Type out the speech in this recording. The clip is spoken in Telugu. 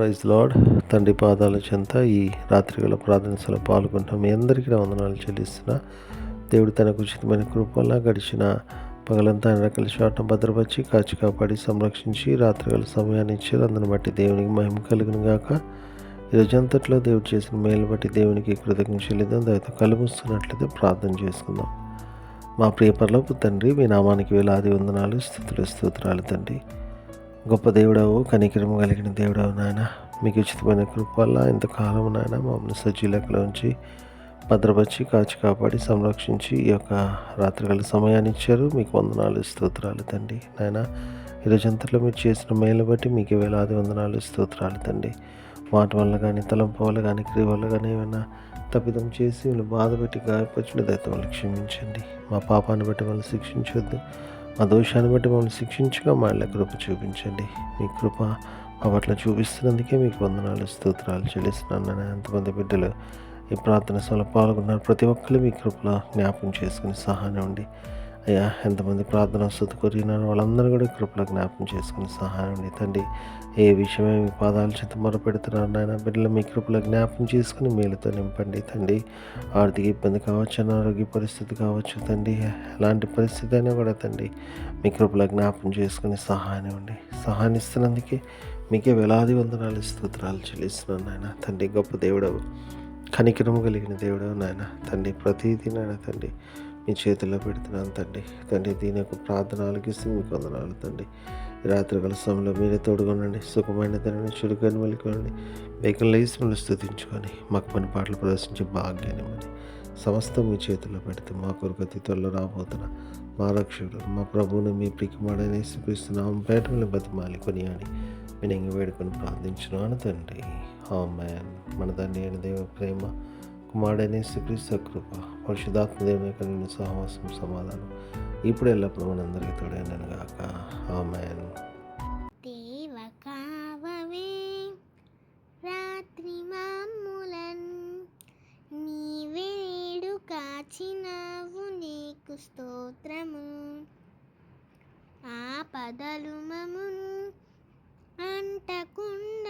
Praise lord. తండ్రి పాదాల చెంత ఈ రాత్రిగల ప్రార్థనలో పాల్గొంటాం మీ అందరికీ నా వందనాలు చెల్లిస్తున్నా. దేవుడు తనకు ఉచితమైన కృపల్లా గడిచిన పగలంతా ఆయన రకాల చోట భద్రపరిచి కాచి కాపాడి సంరక్షించి రాత్రిగల సమయాన్ని ఇచ్చారు అందుని బట్టి దేవునికి మహిమ కలిగిన గాక ఈరోజంతట్లో దేవుడు చేసిన మేలు బట్టి దేవునికి కృతజ్ఞ చెల్లిద్దాం. దానితో కలుగుస్తున్నట్లయితే ప్రార్థన చేసుకుందాం. మా ప్రియపరలోపు తండ్రి మీ నామానికి వేలాది వందనాలు స్థుతులు స్తోత్రాలు తండ్రి. గొప్ప దేవుడవు కనికరము కలిగిన దేవుడవు నాయన. మీకు ఉచితమైన కృప వల్ల ఇంతకాలం నాయన మమ్మల్ని సజీలకులో ఉంచి భద్రపరిచి కాచి కాపాడి సంరక్షించి ఈ యొక్క రాత్రికాల సమయాన్ని ఇచ్చారు. మీకు వందనాలు స్తోత్రాలు తండ్రి నాయన. ఈరోజంతలో మీరు చేసిన మేలు బట్టి మీకు వేలాది వందనాలు స్తోత్రాలు తండి మాట వల్ల కానీ తలంపు వల్ల కానీ క్రియ వల్ల కానీ ఏమైనా తప్పిదం చేసి వీళ్ళు బాధ పెట్టి గాయపరిచిన వాళ్ళు క్షమించండి. మా పాపాన్ని బట్టి వాళ్ళు శిక్షించొద్దు. మా దోషాన్ని బట్టి మమ్మల్ని శిక్షించగా మళ్ళీ కృప చూపించండి. మీ కృప మా పట్ల చూపిస్తున్నందుకే మీకు వందనాలు స్తోత్రాలు చెల్లిస్తున్నాను. ఎంతమంది బిడ్డలు ఈ ప్రార్థన సభలో పాల్గొన్నారు ప్రతి ఒక్కరు మీ కృపలో జ్ఞాపకం చేసుకుని సహాయం ఉండి అయ్యా ఎంతమంది ప్రార్థన వసతి కొరిగినారు వాళ్ళందరూ కూడా కృపలో జ్ఞాపకం చేసుకుని సహాయం అండి తండ్రి ఏ విషయమే మీ పాదాల చేత మొరపెడుతున్నారు నాయన బిడ్డలు మీ కృపలో జ్ఞాపకం చేసుకుని మేలుతో నింపండి తండ్రి. ఆర్థిక ఇబ్బంది కావచ్చు అనారోగ్య పరిస్థితి కావచ్చు తండ్రి ఎలాంటి పరిస్థితి అయినా కూడా తండ్రి మీ కృపలో జ్ఞాపకం చేసుకుని సహాయం ఉండి సహాయం ఇస్తున్నందుకే మీకే వేలాది వందనాలు స్తోత్రాలు చెల్లిస్తున్నాను నాయన. తండ్రి గొప్ప దేవుడవు కనికరము కలిగిన దేవుడవు నాయన. తండ్రి ప్రతిదీ నాయన తండ్రి మీ చేతిలో పెడుతున్నాను తండ్రి. తండ్రి దీని యొక్క ప్రార్థన ఆలకిస్తూ మీకు వందనాలు తండ్రి. రాత్రికాల సమయంలో మీరే తోడుకొనండి సుఖమైన తండ్రిని చురుకని వెళ్ళుకోండి వేగం లేచి మిమ్మల్ని స్థుతించుకొని మాకు పని పాటలు ప్రదర్శించే భాగ్యాన్ని సమస్తం మీ చేతిలో పెడితే మా కొరకు అతి త్వరలో రాబోతున్న మా రక్షకుడు మా ప్రభువుని మీ ప్రికిమాడని చూపిస్తున్నాం పేటని బతిమాలి కొని అని ఇంక వేడుకొని ప్రార్థించున్నాను తండ్రి. మ్యాన్ మన దాన్ని అయిన దేవ ప్రేమ కుమారుడైన శ్రీక్రీస్తు కృప పరిశుధాత్మ దేవుని కలిగిన సహవాసం సమాధానం ఇప్పుడు ఎల్లప్పుడూ మనందరికీ తోడైనాను గాక. మ్యాన్ దేవ కావవే రాత్రి మాములన్ నీవేడు కాచినావు నీకు స్తోత్రము. ఆ పదలు మమున్ అంటకుండా